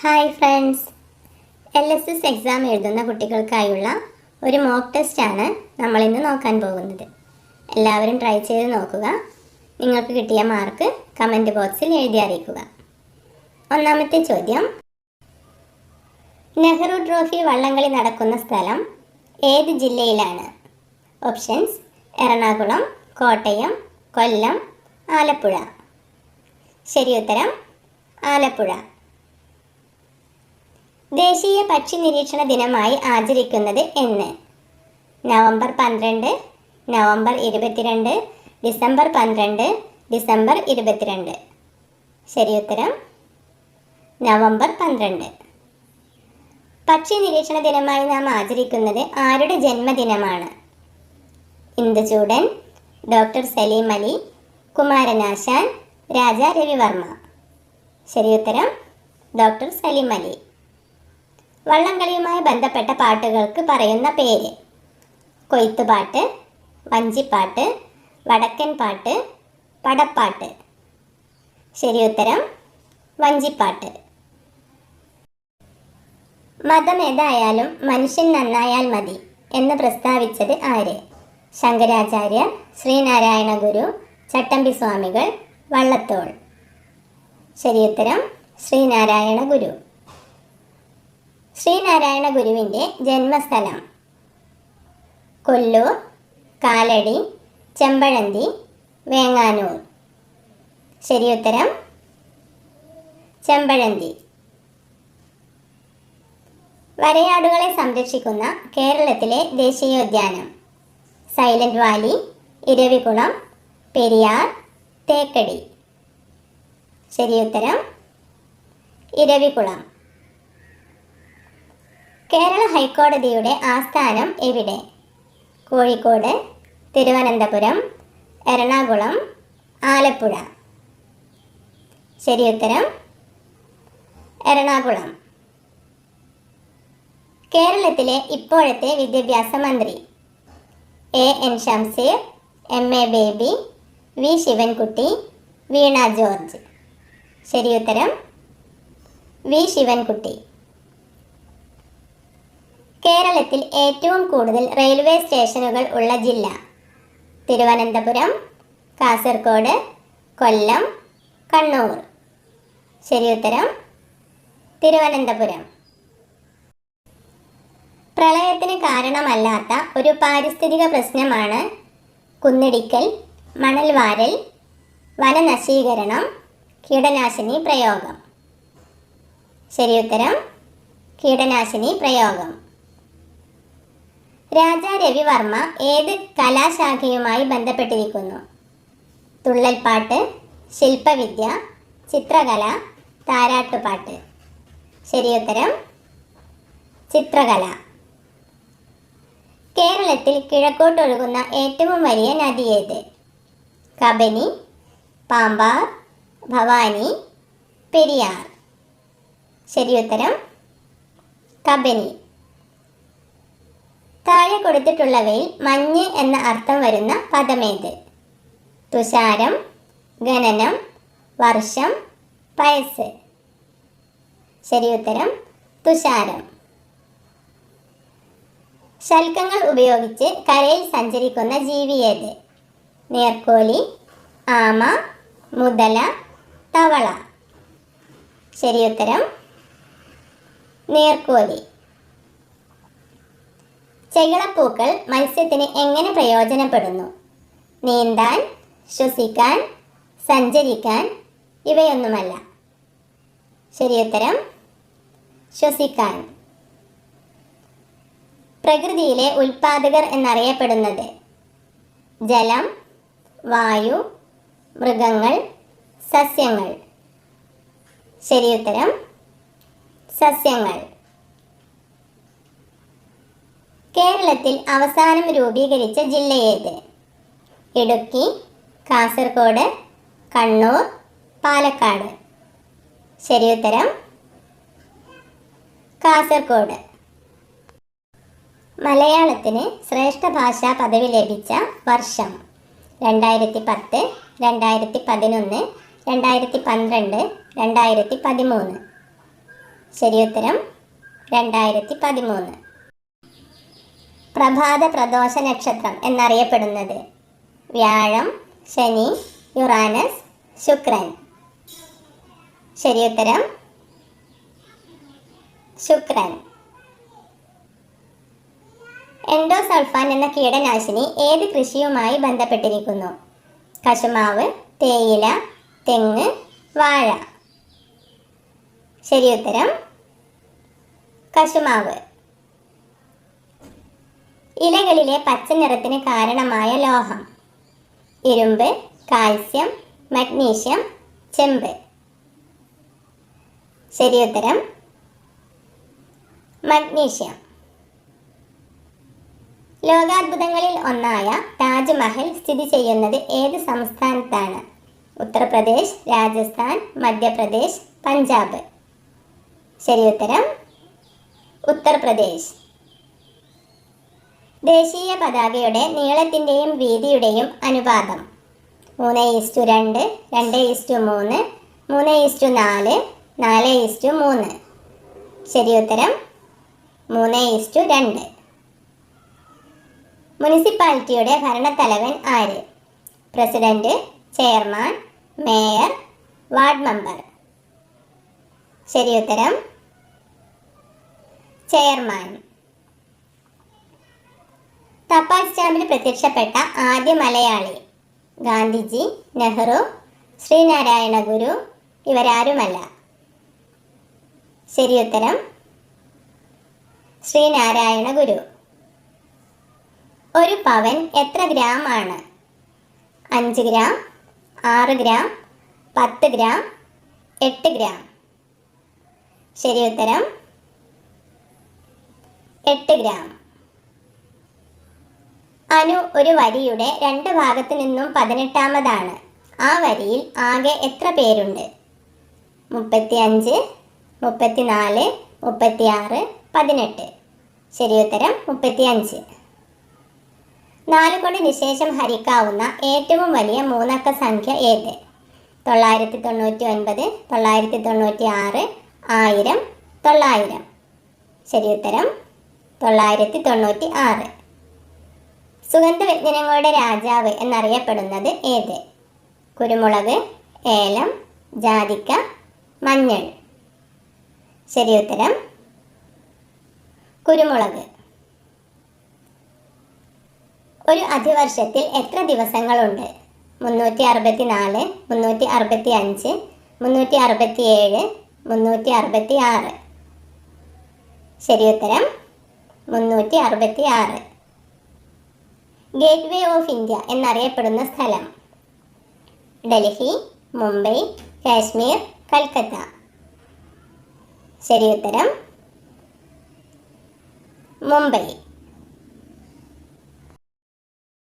Hi friends L S S exam എഴുതുന്ന കുട്ടികൾക്കായുള്ള ഒരു മോക്ക് ടെസ്റ്റാണ് നമ്മളിന്ന് നോക്കാൻ പോകുന്നത്. എല്ലാവരും ട്രൈ ചെയ്ത് നോക്കുക. നിങ്ങൾക്ക് കിട്ടിയ മാർക്ക് കമന്റ് ബോക്സിൽ എഴുതി അറിയിക്കുക. ഒന്നാമത്തെ ചോദ്യം. നെഹ്റു ട്രോഫി വള്ളംകളി നടക്കുന്ന സ്ഥലം ഏത് ജില്ലയിലാണ്? ഓപ്ഷൻസ് എറണാകുളം കോട്ടയം കൊല്ലം ആലപ്പുഴ. ശരി ഉത്തരം. ആലപ്പുഴ. ദേശീയ പക്ഷി നിരീക്ഷണ ദിനമായി ആചരിക്കുന്നത് എന്ന്. നവംബർ പന്ത്രണ്ട് നവംബർ ഇരുപത്തിരണ്ട് ഡിസംബർ പന്ത്രണ്ട് ഡിസംബർ ഇരുപത്തിരണ്ട്. ശരി ഉത്തരം? നവംബർ പന്ത്രണ്ട്. പക്ഷി നിരീക്ഷണ ദിനമായി നാം ആചരിക്കുന്നത് ആരുടെ ജന്മദിനമാണ്? ഇന്ദുചൂടൻ ഡോക്ടർ സലീം അലി കുമാരനാശാൻ രാജ രവിവർമ്മ. ശരി ഉത്തരം? ഡോക്ടർ സലീം അലി. വള്ളംകളിയുമായി ബന്ധപ്പെട്ട പാട്ടുകൾക്ക് പറയുന്ന പേര്. കൊയ്ത്തുപാട്ട് വഞ്ചിപ്പാട്ട് വടക്കൻ പാട്ട് പടപ്പാട്ട്. ശരി ഉത്തരം വഞ്ചിപ്പാട്ട്. മതം ഏതായാലും മനുഷ്യൻ നന്നായാൽ മതി എന്ന് പ്രസ്താവിച്ചത് ആര്? ശങ്കരാചാര്യർ ശ്രീനാരായണ ഗുരു ചട്ടമ്പി സ്വാമികൾ വള്ളത്തോൾ. ശരിയുത്തരം ശ്രീനാരായണ ഗുരു. ശ്രീനാരായണ ഗുരുവിന്റെ ജന്മസ്ഥലം. കൊല്ലൂർ കാലടി ചെമ്പഴന്തി വേങ്ങാനൂർ. ശരിയുത്തരം ചെമ്പഴന്തി. വരയാടുകളെ സംരക്ഷിക്കുന്ന കേരളത്തിലെ ദേശീയോദ്യാനം. Silent valley Eravikulam Periyar Thekkady. ശരിയുത്തരം ഇരവികുളം. കേരള ഹൈക്കോടതിയുടെ ആസ്ഥാനം എവിടെ? കോഴിക്കോട് തിരുവനന്തപുരം എറണാകുളം ആലപ്പുഴ. ശരിയുത്തരം എറണാകുളം. കേരളത്തിലെ ഇപ്പോഴത്തെ വിദ്യാഭ്യാസ മന്ത്രി A N Shamseer M A Baby V Sivankutty Veena George. ശരിയുത്തരം വി ശിവൻകുട്ടി. കേരളത്തിൽ ഏറ്റവും കൂടുതൽ റെയിൽവേ സ്റ്റേഷനുകൾ ഉള്ള ജില്ല. തിരുവനന്തപുരം കാസർഗോഡ് കൊല്ലം കണ്ണൂർ. ശരിയുത്തരം തിരുവനന്തപുരം. പ്രളയത്തിന് കാരണമല്ലാത്ത ഒരു പാരിസ്ഥിതിക പ്രശ്നമാണ് കുന്നിടിക്കൽ മണൽവാരൽ വനനശീകരണം കീടനാശിനി പ്രയോഗം. ശരിയുത്തരം കീടനാശിനി പ്രയോഗം. രാജാ രവിവർമ്മ ഏത് കലാശാഖയുമായി ബന്ധപ്പെട്ടിരിക്കുന്നു? തുള്ളൽപ്പാട്ട് ശില്പവിദ്യ ചിത്രകല താരാട്ടുപാട്ട്. ശരിയുത്തരം ചിത്രകല. കേരളത്തിൽ കിഴക്കോട്ടൊഴുകുന്ന ഏറ്റവും വലിയ നദി ഏത്? കബനി പാമ്പാർ ഭവാനി പെരിയാർ. ശരിയുത്തരം കബനി. താഴെ കൊടുത്തിട്ടുള്ളവയിൽ മഞ്ഞ് എന്ന അർത്ഥം വരുന്ന പദമേത്? തുഷാരം ഗണനം വർഷം പയസ് ഉത്തരം തുഷാരം. ശൽക്കങ്ങൾ ഉപയോഗിച്ച് കരയിൽ സഞ്ചരിക്കുന്ന ജീവി നീർക്കോലി ആമ മുതല തവള. ശരിയുത്തരം നീർക്കോലി. ചെകിളപ്പൂക്കൾ മത്സ്യത്തിന് എങ്ങനെ പ്രയോജനപ്പെടുന്നു? നീന്താൻ ശ്വസിക്കാൻ സഞ്ചരിക്കാൻ ഇവയൊന്നുമല്ല. ശരിയുത്തരം ശ്വസിക്കാൻ. പ്രകൃതിയിലെ ഉൽപാദകർ എന്നറിയപ്പെടുന്നത് ജലം വായു മൃഗങ്ങൾ സസ്യങ്ങൾ. ശരിയുത്തരം സസ്യങ്ങൾ. കേരളത്തിൽ അവസാനം രൂപീകരിച്ച ജില്ലയേത്? ഇടുക്കി കാസർഗോഡ് കണ്ണൂർ പാലക്കാട്. ശരി ഉത്തരം? കാസർഗോഡ്. മലയാളത്തിന് ശ്രേഷ്ഠ ഭാഷാ പദവി ലഭിച്ച വർഷം രണ്ടായിരത്തി പത്ത് രണ്ടായിരത്തി പതിനൊന്ന് രണ്ടായിരത്തി പന്ത്രണ്ട് രണ്ടായിരത്തി പതിമൂന്ന് ശരിയുത്തരം രണ്ടായിരത്തി പതിമൂന്ന് പ്രഭാത പ്രദോഷ നക്ഷത്രം എന്നറിയപ്പെടുന്നത്. വ്യാഴം ശനി യുറാനസ് ശുക്രൻ. ശരി ഉത്തരം? ശുക്രൻ. എൻഡോസൾഫാൻ എന്ന കീടനാശിനി ഏത് കൃഷിയുമായി ബന്ധപ്പെട്ടിരിക്കുന്നു? കശുമാവ് തേയില തെങ്ങ് വാഴ. ശരിയുത്തരം കശുമാവ്. ഇലകളിലെ പച്ച നിറത്തിന് കാരണമായ ലോഹം. ഇരുമ്പ് കാൽസ്യം മഗ്നീഷ്യം ചെമ്പ്. ശരി ശരിയുത്തരം മഗ്നീഷ്യം. ലോകാത്ഭുതങ്ങളിൽ ഒന്നായ താജ്മഹൽ സ്ഥിതി ചെയ്യുന്നത് ഏത് സംസ്ഥാനത്താണ്? ഉത്തർപ്രദേശ് രാജസ്ഥാൻ മധ്യപ്രദേശ് പഞ്ചാബ്. ശരിയുത്തരം ഉത്തർപ്രദേശ്. ദേശീയ പതാകയുടെ നീളത്തിന്റെയും വീതിയുടെയും അനുപാതം. മൂന്ന് ഈസ്റ്റു രണ്ട് രണ്ട് ഈസ്റ്റു മൂന്ന് മൂന്ന് ഈസ്റ്റു നാല് നാല് ഈസ്റ്റു മൂന്ന്. ശരിയുത്തരം മൂന്ന് ഈസ്റ്റു രണ്ട്. മുനിസിപ്പാലിറ്റിയുടെ ഭരണത്തലവൻ ആര്? President chairman mayor ward member. ശരിയുത്തരം ചെയർമാൻ. തപാൽ സ്റ്റാമ്പിൽ പ്രത്യക്ഷപ്പെട്ട ആദ്യ മലയാളി ഗാന്ധിജി നെഹ്റു ശ്രീനാരായണ ഗുരു ഇവരാരുമല്ല. ശരിയുത്തരം ശ്രീനാരായണ ഗുരു. ഒരു പവൻ എത്ര ഗ്രാം ആണ്? അഞ്ച് ഗ്രാം ആറ് ഗ്രാം പത്ത് ഗ്രാം എട്ട് ഗ്രാം. ശരിയുത്തരം എട്ട് ഗ്രാം. അനു ഒരു വരിയുടെ രണ്ട് ഭാഗത്തു നിന്നും പതിനെട്ടാമതാണ്. ആ വരിയിൽ ആകെ എത്ര പേരുണ്ട്? മുപ്പത്തി അഞ്ച് മുപ്പത്തിനാല് മുപ്പത്തിയാറ് പതിനെട്ട്. ശരിയുത്തരം മുപ്പത്തി അഞ്ച് നാല് കൊണ്ട് നിശേഷം ഹരിക്കാവുന്ന ഏറ്റവും വലിയ മൂന്നക്ക സംഖ്യ ഏത്? തൊള്ളായിരത്തി തൊണ്ണൂറ്റി ഒൻപത് തൊള്ളായിരത്തി തൊണ്ണൂറ്റി ആറ് ആയിരം തൊള്ളായിരം. ശരിയുത്തരം തൊള്ളായിരത്തി തൊണ്ണൂറ്റി ആറ് സുഗന്ധവ്യഞ്ജനങ്ങളുടെ രാജാവ് എന്നറിയപ്പെടുന്നത് ഏത്? കുരുമുളക് ഏലം ജാതിക്ക മഞ്ഞൾ. ശരി ഉത്തരം. കുരുമുളക്. ഒരു അധിവർഷത്തിൽ എത്ര ദിവസങ്ങളുണ്ട്? മുന്നൂറ്റി അറുപത്തി നാല് മുന്നൂറ്റി അറുപത്തി അഞ്ച് മുന്നൂറ്റി അറുപത്തി ഏഴ് മുന്നൂറ്റി അറുപത്തി ആറ് ശരിയുത്തരം മുന്നൂറ്റി അറുപത്തി ആറ് ഗേറ്റ് വേ ഓഫ് ഇന്ത്യ എന്നറിയപ്പെടുന്ന സ്ഥലം. ഡൽഹി മുംബൈ കാശ്മീർ കൽക്കത്ത ശരി ഉത്തരം. മുംബൈ.